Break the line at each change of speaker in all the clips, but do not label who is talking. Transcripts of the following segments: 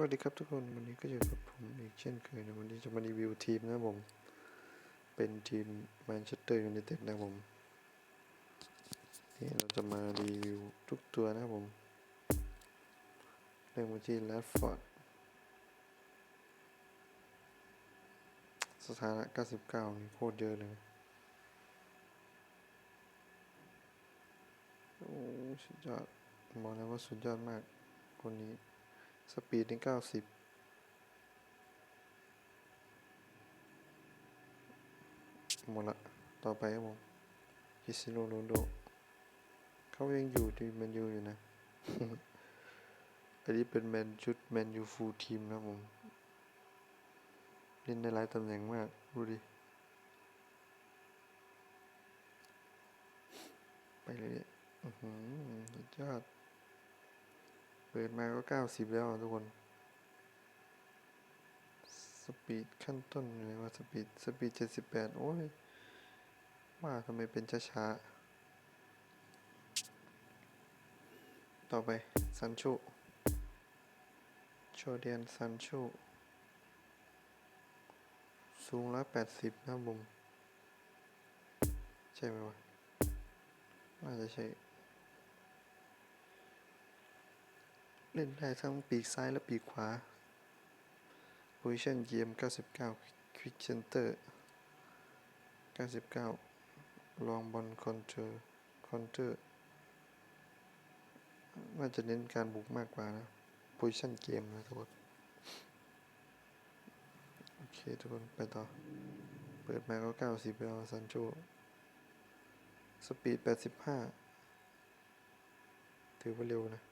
วัสดีครับทุกคนวันนี้ก็อยู่กับผมอีกเช่นเคยนะวันนี้จะมารีวิวทีมนะผม เป็นทีมแมนเชสเตอร์ยูไนเต็ดนะผมนี่เราจะมารีวิวทุกตัวนะผมเริ่มกันที่แรดฟอร์ดสถานะ 99 นี่โคตรเยอะเลยโอ้สุดยอดบอกแล้วว่าสุดยอดมากคนนี้ สปีดนี่เก้าสิบหมดละ ต่อไปครับผมคิสเตียโนโรนโดเขายังอยู่ที่แมนยูอยู่นะ อันนี้เป็นแมนชุดแมนยูฟูลทีมนะผม เล่นได้หลายตำแหน่งมาก ดูดิ ไปเลยเนี่ยอือหือสุดยอด ปิดมาก็เก้าสิบแล้วทุกคน สปีดขั้นต้นเลยว่าสปีด สปีดเจ็ดสิบแปดโอ้ย ว่าทำไมเป็นช้าๆ ต่อไป ซันโชโชเดียน ซันโชสูงร้อยแปดสิบนะบุมใช่ไหมวะน่าจะใช่ เล่นได้ทั้งปีกซ้ายและปีกขวา Position เยียม 99 Quick Center 99 ลองบอลคอนเทอร์คอนเทอร์น่าจะเน้นการบุกมากกว่านะ Position เกมนะทุกคน โอเคทุกคน ไปต่อ เปิดมาก็ 90แล้วซันโชสปีด 85 ถือว่าเร็วนะ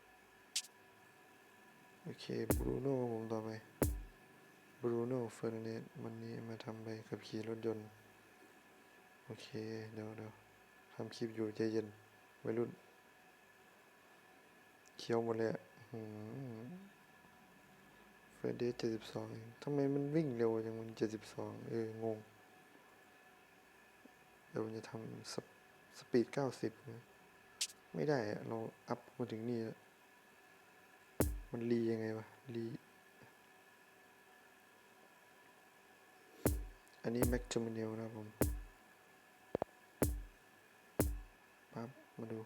โอเคบรูโน่ผมต่อไปบรูโน่เฟอร์นันเดสวันนี้มาทำใบขับขี่รถยนต์ โอเค เดี๋ยวเดี๋ยวทำคลิปอยู่ใจเย็นวัยรุ่นเคี้ยวหมดเลยหือเฟอร์เดสเจ็ดสิบสองทำไมมันวิ่งเร็วจังมันเจ็ดสิบสองเอองง เดี๋ยวผมจะทำสปสปีดเก้าสิบไม่ได้อะเราอัพมาถึงนี่แล้ว มันรียังไงวะรีอันนี้แม็กจูมิเนลนะครับผมปั๊บมาดู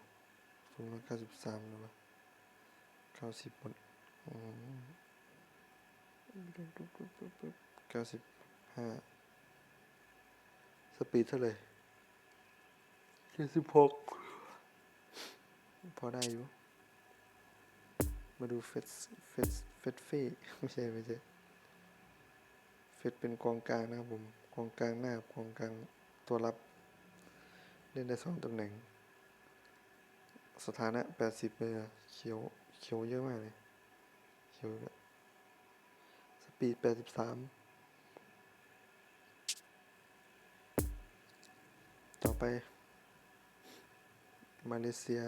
สูงร้อยเก้าสิบสามนะวะเก้าสิบหมดอืมเก้าสิบห้าสปีดเท่าไหร่เจ็ดสิบหกพอได้อยู่ มาดูเฟสเฟสเฟสเฟ่ไม่ใช่ไม่ใช่เฟสเป็นกองกลางนะครับผมกองกลางหน้ากองกลางตัวรับ เล่นได้สองตำแหน่ง สถานะแปดสิบเลยอะเขียวเขียวเยอะมากเลยเขียวแบบสปีดแปดสิบสามต่อไป มาเลเซีย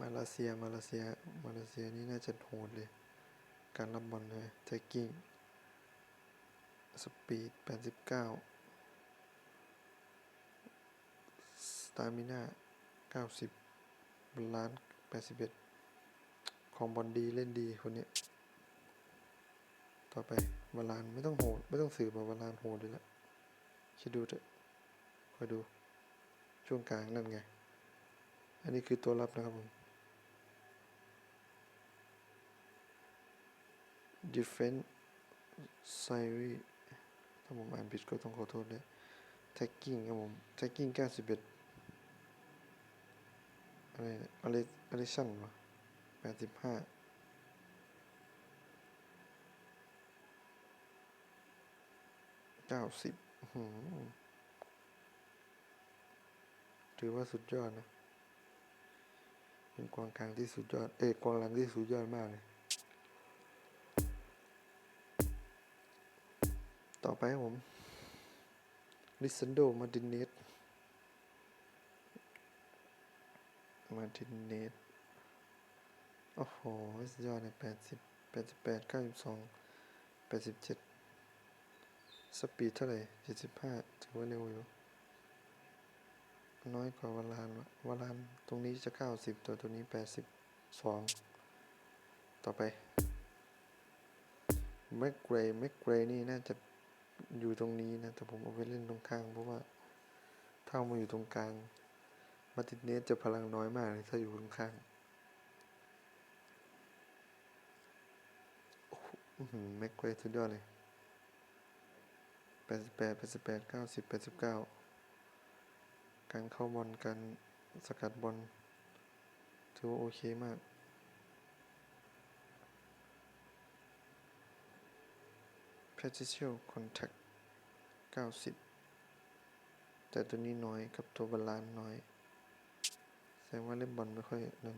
มาเลเซียมาเลเซียมาเลเซียนี่น่าจะโหดเลย การรับบอลเลยแท็กกิ้งสปีด 89 สตามิน่า 90บาลานซ์81 ของบอลดีเล่นดีคนนี้ ต่อไปบาลานไม่ต้องโหด ไม่ต้องสืบว่าบาลานโหดเลยละคิดดูเถอะคอยดู ช่วงกลางนั่นไง อันนี้คือตัวรับนะครับผม defense s i r y ถ้าผมอ่านผิดก็ต้องขอโทษด้วย tagging ครับผม tagging 91อะไรเนี่ยอะไรอะไรชั่นวะ85 90อื้อหือถือว่าสุดยอดนะ เป็นกองกลางที่สุดยอด เอ้ยกองหลังที่สุดยอดมากเลย ต่อไปผมลิซันโดมาดินเนสมาดินเนสโอ้โหสุดยอดเลยแปดสิบแปดสิบแปดเก้าสิบสองแปดสิบเจ็ดสปีดเท่าไหร่เจ็ดสิบห้าถือว่าเร็วอยู่ น้อยกว่าวลานวลานตรงนี้จะเก้าสิบตัวตัวนี้แปดสิบสองต่อไปแม็กเกรย์แม็กเกรย์นี่น่าจะ อยู่ตรงนี้นะ แต่ผมเอาไปเล่นตรงข้าง เพราะว่าถ้ามาอยู่ตรงกลาง มาติดเนสจะพลังน้อยมากเลยถ้าอยู่ตรงข้างแม็กเกรย์สุดยอดเลยแปดสิบแปดแปดสิบแปดเก้าสิบแปดสิบเก้าการเข้าบอลการสกัดบอลถือว่าโอเคมาก Precision Contact 90 แต่ตัวนี้น้อยกับตัวบาลานน้อย แสดงว่าเล่นบอลไม่ค่อยนั้น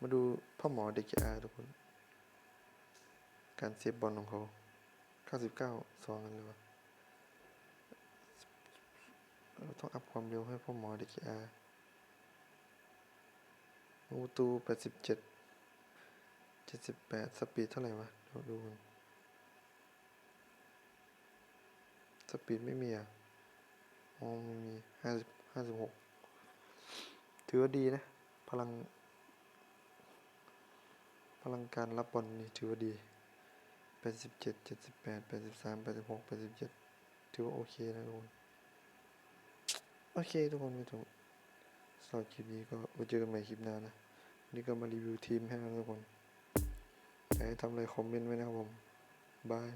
มาดูพ่อหมอเด็กอาทุกคน การเซฟบอลของเขา 99 สองกันเลยวะเราต้องอัพความเร็วให้พ่อหมอเด็กอาอูตู 87 78 สปีดเท่าไหร่วะ เดี๋ยวดูกัน สปีดไม่มีอะอ๋อไม่มีห้าสิบห้าสิบหกถือว่าดีนะ พลัง พลังการรับบอลนี่ถือว่าดีแปดสิบเจ็ดเจ็ดสิบแปดแปดสิบสามแปดสิบหกแปดสิบเจ็ดถือว่าโอเคนะทุกคน โอเคทุกคนไม่ถูกสำหรับคลิปนี้ก็ไว้เจอกันใหม่คลิปหน้านะนี่ก็มารีวิวทีมให้นะทุกคนอยากให้ทำอะไรคอมเมนต์ไว้นะครับผมบาย